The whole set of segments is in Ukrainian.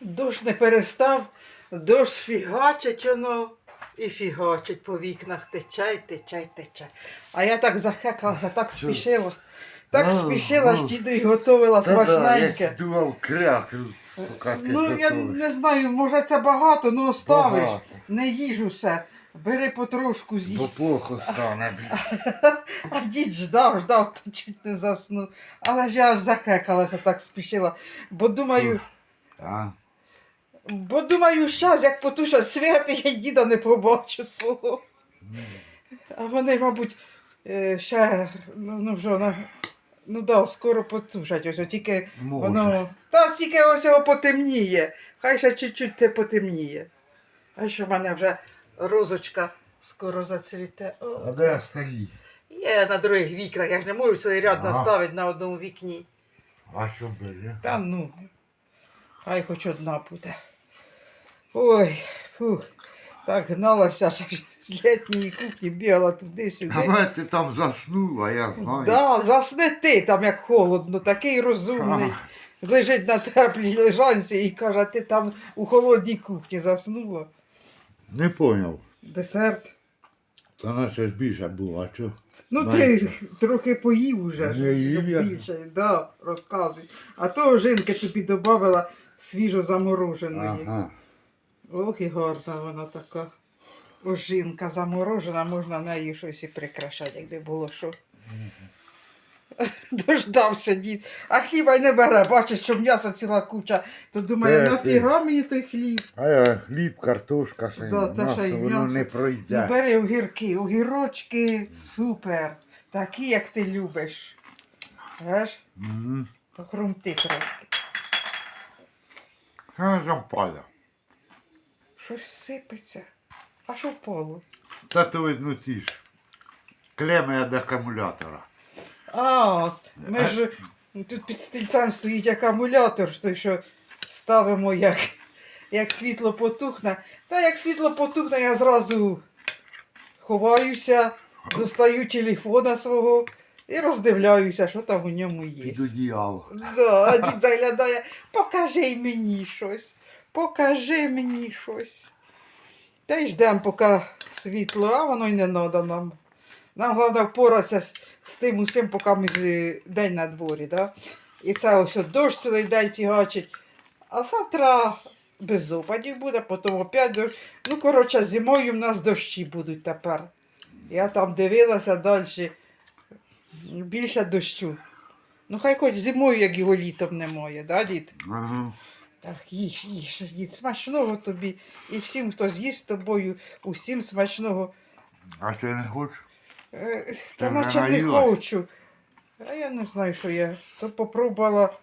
Дощ не перестав, дощ фігачить воно і фігачить по вікнах, тече, й тече, й тече. А я так захекалася, так спішила. Так Ну, спішила, ж ну. діду й готувала Та да, смачненьке. я думав кряк, поки ти Ну, я не знаю, може це багато, ну оставиш. Багато. Не їж усе. Бери потрошку з'їж. Бо плохо стане. А дід ждав, ждав, та чуть не заснув. Але ж я аж захекалася, так спішила. Бо думаю, А? Бо думаю, щас, як потуша свят, я діда не побачу свого. А вони, мабуть, е, ще, ну, ну вже на. Ну да, скоро потушать, ось тільки Може. воно. Та стільки ось його потемніє. Хай ще чуть-чуть те потемніє. А що в мене вже розочка скоро зацвіте. О. А де остальні? Є на других вікнах, я ж не можу цілий ряд Ага. наставити на одному вікні. А що бере? Та ну, хай хоч одна буде. Ой, фух, так гналася ще з літньої кухні, бігала туди-сюди. А мене ти там заснула, я знаю. Да, засни ти там, як холодно, такий розумний. Лежить на теплій лежанці і каже, ти там у холодній кухні заснула. Не поняв. Десерт. Та наче ж більше було, а що? Ну ти трохи поїв уже, Не їв я. більше, да, розказуй. А то жінки тобі додавала свіжо замороженої. Ага. Ох і гарна вона така. Ожинка заморожена, можна нею щось і прикрашати, якби було що. Дождався дід. А хліба й не бере, бачить, що м'яса ціла куча, то думає, нафіга мені той хліб? А я хліб, картошка, ще Да, та ще й воно не Ну, пройде. бери огірки, огірочки супер. Такі, як ти любиш. Знаєш, Мгм. похрумти трошки. Що не запаля? Щось сипеться. А що впало? Та то видно ці ж. Клеми від акумулятора. А, ми ж тут під стільцем стоїть акумулятор, той, що ставимо, як, як світло потухне. Та як світло потухне, я зразу ховаюся, достаю телефона свого і роздивляюся, що там у ньому є. Під одіяло. Да, дід заглядає, покажи мені щось, покажи мені щось. Та й ждемо, поки світло, а воно й не треба нам. Нам головне впоратися з, тим усім, поки ми день на дворі. Да? І це ось дощ цілий день фігачить. А завтра без опадів буде, потім опять дощ. Ну, коротше, зимою в нас дощі будуть тепер. Я там дивилася далі. Більше дощу. Ну, хай хоч зимою, як його літом немає, да, дід? Ага. Так, їж, їж, дід, смачного тобі. І всім, хто з'їсть з тобою, усім смачного. А ти не хочеш? Е, Та наче не наїлась? хочу. А я не знаю, що я. То попробувала.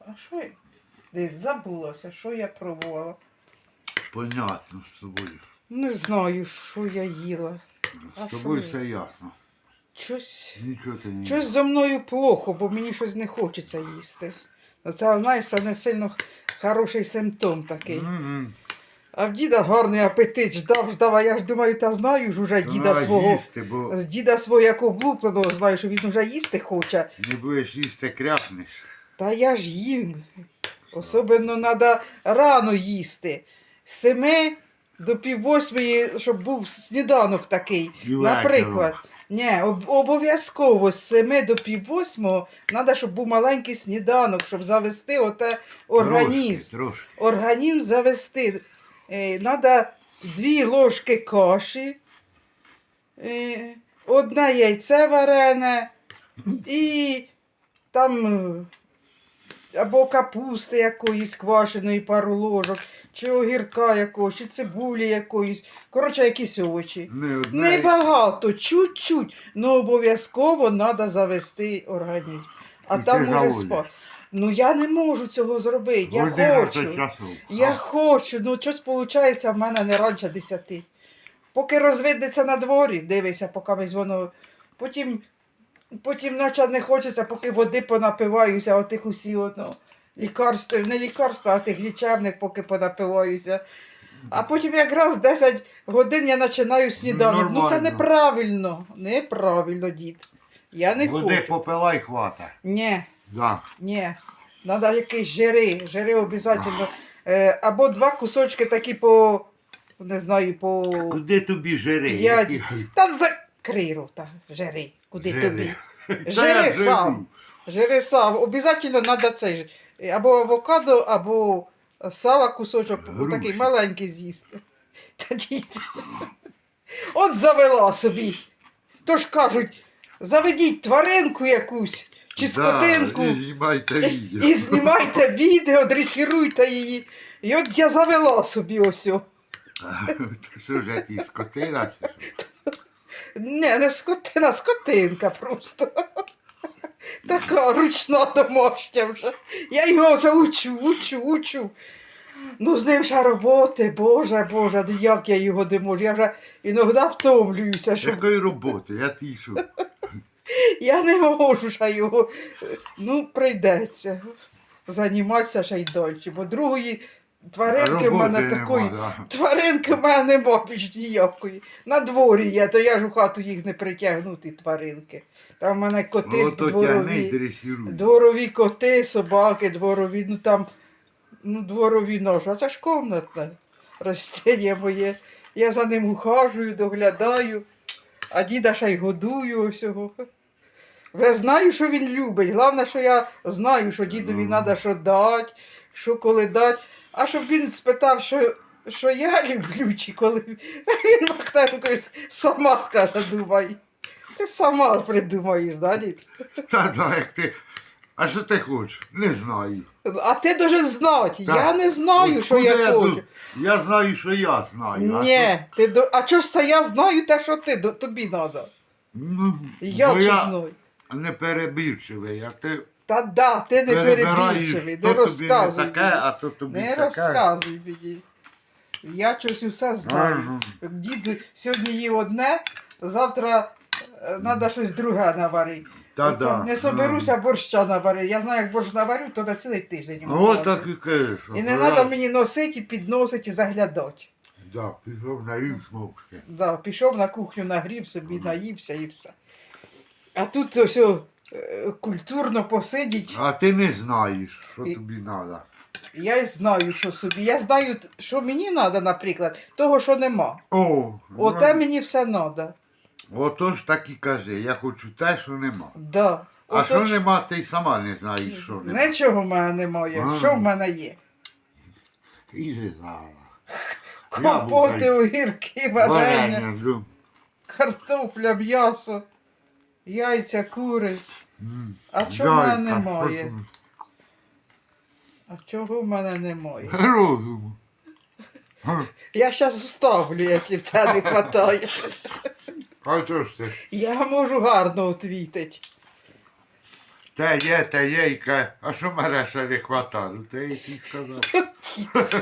А що я? Дід, забулася, що я пробувала. Понятно з тобою. Не знаю, що я їла. А З тобою що все ясно. Щось. Нічого ти не Щось зо мною плохо, бо мені щось не хочеться їсти. Це, знаєш, це не сильно хороший симптом такий. Мгм. А в діда гарний апетит ждав, ждав, а я ж думаю, та знаю ж уже діда свого. їсти, бо діда свого як облупленого знаю, що він вже їсти хоче. не будеш їсти, крякнеш. Та я ж їм. Особливо треба рано їсти. З семи до пів восьмої, щоб був сніданок такий. Наприклад. Ні, обов'язково з 7 до пів восьмого треба, щоб був маленький сніданок, щоб завести оте організм. Трошки, трошки. Організм завести. Треба дві ложки каші, е, одне яйце варене і там е, або капусти якоїсь квашеної пару ложок, чи огірка якогось, чи цибулі якоїсь. Коротше, якісь овочі. Не одне. Небагато, чуть-чуть, але обов'язково треба завести організм. А І там ти може спати. Ну я не можу цього зробити. Я 11 хочу. часов. Я А, хочу. Ну щось виходить в мене не раніше 10. Поки розвидеться на дворі, дивися, поки весь воно. Потім, потім наче не хочеться, поки води понапиваюся, отих усі одно. Лікарств, не лікарства, а тих лічебних, поки понапиваюся. А потім якраз 10 годин я починаю сніданок. Ну, це неправильно. Неправильно, дід. Я не Води хочу. попила і хвата. Ні, Да. ні. Треба якісь жири. Жири обов'язково. Е, або два кусочки такі по, не знаю, по. Куди тобі жири? Я- які- Та закрий рота, жири. Куди Жири. тобі? Та Жири сам. Жири сам. Обов'язково треба цей. ж, Або авокадо, або сала кусочок, Груші. такий маленький з'їсти. Та дід. От завела собі. Тож кажуть, заведіть тваринку якусь чи скотинку. Да, і знімайте відео. І знімайте відео, дресируйте її. І от я завела собі ось. Що ж, ті скотина? Не, не скотина, скотинка просто. Така ручна домашня вже. Я його вже учу, учу, учу. Ну, з ним ще роботи, Боже, Боже, як я його не можу. Я вже іноді втомлююся, що Якої роботи? Я ті що? я не можу ще його. Ну, прийдеться займатися ще й далі, бо другої тваринки в мене Роботи такої. нема, да. Тваринки в мене нема більш ніякої. На дворі є, то я ж у хату їх не притягну, ті тваринки. Там в мене коти Ну, то тягни дворові. дресируй. Дворові коти, собаки, дворові, ну там, ну, дворові ножі. А це ж комнатне ростення моє. Я за ним ухажую, доглядаю, а діда ще й годую всього. Вже знаю, що він любить. Головне, що я знаю, що дідові треба що дати, що коли дати. А щоб він спитав, що, що я люблю, чи коли він Махтенко сама каже, думай. Ти сама придумаєш, да, дід? Та да, як ти. А що ти хочеш? Не знаю. А ти должен знати. Так. Я не знаю, От що куди я хочу. Я знаю, що я знаю. а Ні, ти до... а чого ж це я знаю те, що ти, тобі треба. Ну, Я бо чи я знаю. не перебірчивий, а ти Та да, ти не то не розказуй. таке, мені. а то тобі Не таке. розказуй мені. Я щось усе знаю. Дід сьогодні їв одне, завтра треба щось друге наварити. Та Оце да. Не соберуся борща наварити. Я знаю, як борщ наварю, то на цілий тиждень. От так і кажеш. І не раз. треба мені носити, підносити і заглядати. Да, пішов на їм смовки. Да, пішов на кухню, нагрів собі, наївся і все. А тут ось е, культурно посидіть. А ти не знаєш, що І- тобі треба. Я й знаю, що собі. Я знаю, що мені треба, наприклад, того, що нема. О, Оте ну, мені все треба. Отож так і кажи, я хочу те, що нема. Да. А Ото що ч- нема, ти й сама не знаєш, що нема. Нічого в мене немає. А. Що в мене є? І не знала. Компоти, огірки, варення, Варення, ну. картопля, м'ясо, яйця, кури. А чого в мене немає? А чого в мене немає? Розуму. Я зараз вставлю, якщо в тебе не вистачає. А що ж ти? Я можу гарно відвітити. Те є, те є, і ка- а що мене ще не хватало? Ти який сказав.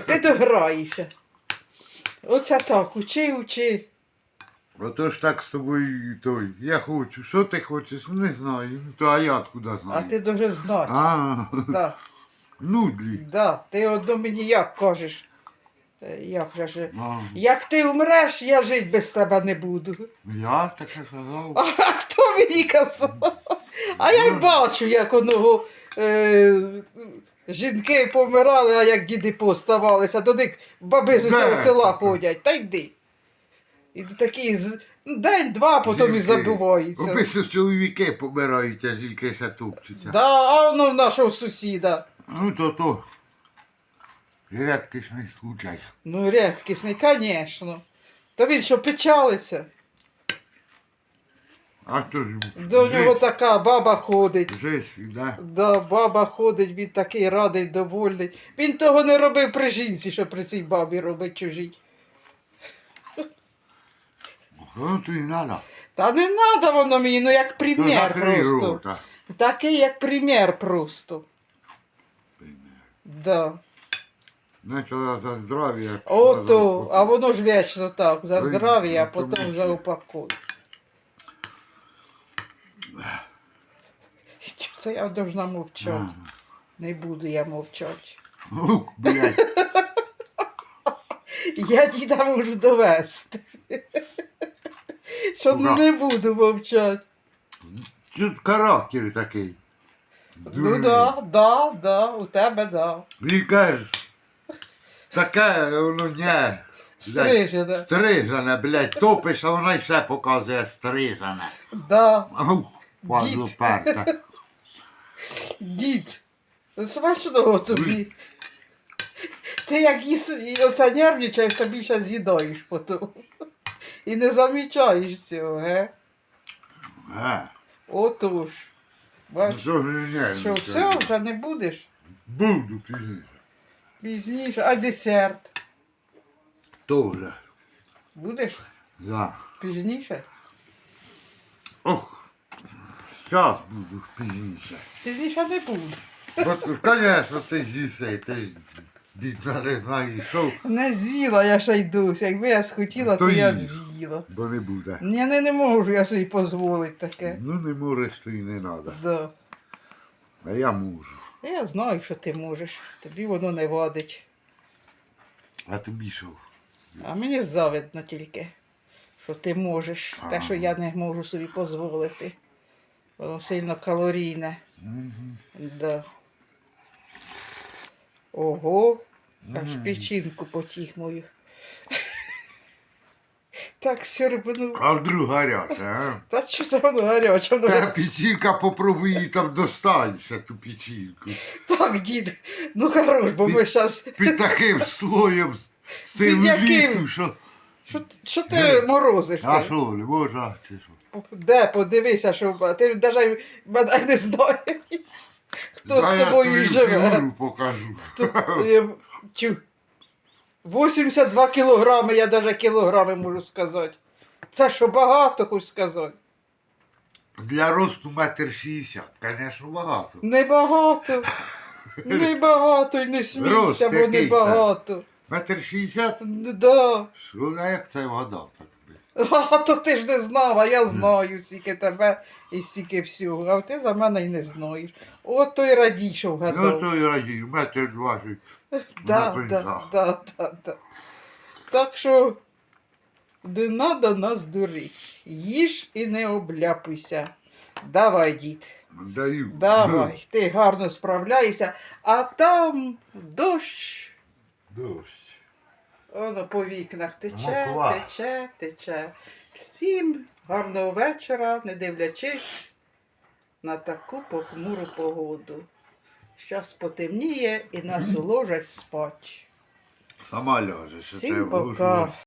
Ти дограєшся. Оце так, учи, учи. Отож так з тобою і той. Я хочу. Що ти хочеш? Не знаю. Ну то а я откуда А ти дуже знати. А, Да, нудлі. да. Ти одно мені як кажеш. Е, Як же ж. А, Як ти умреш, я жити без тебе не буду. Я таке казав. А хто мені казав? А я й бачу, як оного е, жінки помирали, а як діди поставалися, до них баби з усього Де села це? ходять. Та йди. І такі з- ну, день-два, потім і Жінки. забуваються. Обично чоловіки помирають, а жінки ще топчуться. Да, а воно в нашого сусіда. Ну то то. Рідкісний случай. Ну, рідкісний, звісно. То він що печалиться. А то ж До нього така баба ходить. Жизнь, да? Да, баба ходить, він такий радий, довольний. Він того не робив при жінці, що при цій бабі робить чужій. Ну то і надо. Та не треба воно мені, ну як примір просто. рота. Такий як примір просто. Да. Начала за здоров'я. Ото, а воно ж вічно так, за Ой, здоров'я, а ну, потім тому вже що- упакуй. Чого Це я должна мовчати. Не буду я мовчати. Ух, блядь. Я діда можу довести. Що Ура. не буду мовчати. Тут характер такий. Ну да, да, да, у тебе да. Він каже, Таке, ну ні. Стрижене. Стрижене, блядь, топиш, а вона ще показує стрижене. Да. Ау, Падло Дід. перта. Дід, смачного тобі. Ти як їс, і оце нервничаєш, тобі ще з'їдаєш потім. І не замічаєш цього, ге? Е, Отож. ну що все, вже не будеш Буду пізніше. пізніше, а десерт. Тоже. Будеш Да. пізніше? Ох, зараз буду пізніше. Пізніше не буде. От, звісно, ти з'їси, ти ж знаєш, що, Не з'їла, я ще йдуся. Якби я схотіла, то, То я б їж. з'їла. бо не буде. Ні, не, не можу я собі дозволити таке. Ну не можеш, то і не треба. Да. А я можу. Я знаю, що ти можеш. Тобі воно не водить. А тобі що? А мені завидно тільки, що ти можеш. Те, що я не можу собі дозволити. Воно сильно калорійне. Мгм. Да. Ого, аж печінку потіг мою. Так сьорбнув. А вдруг гаряче, а? Та що це воно гаряче? Воно... Та печінка попробуй її там достанься, ту печінку. Так, дід, ну хорош, бо ми зараз. Під таким слоєм целуліту, що... Що, що ти морозиш? А ти? що, не можна, чи що? Де, подивися, що. Ти навіть мене не знаєш. Хто з тобою живе? покажу. Хто- я- Чу. 82 кілограми, я навіть кілограми можу сказати. Це що багато, хоч сказати. Для росту метр шістдесят, звісно, багато. Небагато. Небагато й не Рост смійся, бо який небагато. Метр шістдесят? Да. Що, а як це вгадав так? А то ти ж не знав, а я знаю стільки тебе і стільки всього. А ти за мене й не знаєш. От той радій, що Ну, вгадав. то і радію, метр двадцять. Да, на да, пеньках. да, да, да. Так що не надо нас дурить. Їж і не обляпуйся. Давай, дід, Даю. давай, ти гарно справляєшся, а там дощ. Дощ. Воно по вікнах тече, Мокла. тече, тече. Всім гарного вечора, не дивлячись на таку похмуру погоду. Щас потемніє і нас уложать спать. Сама ляжеш. Всім пока.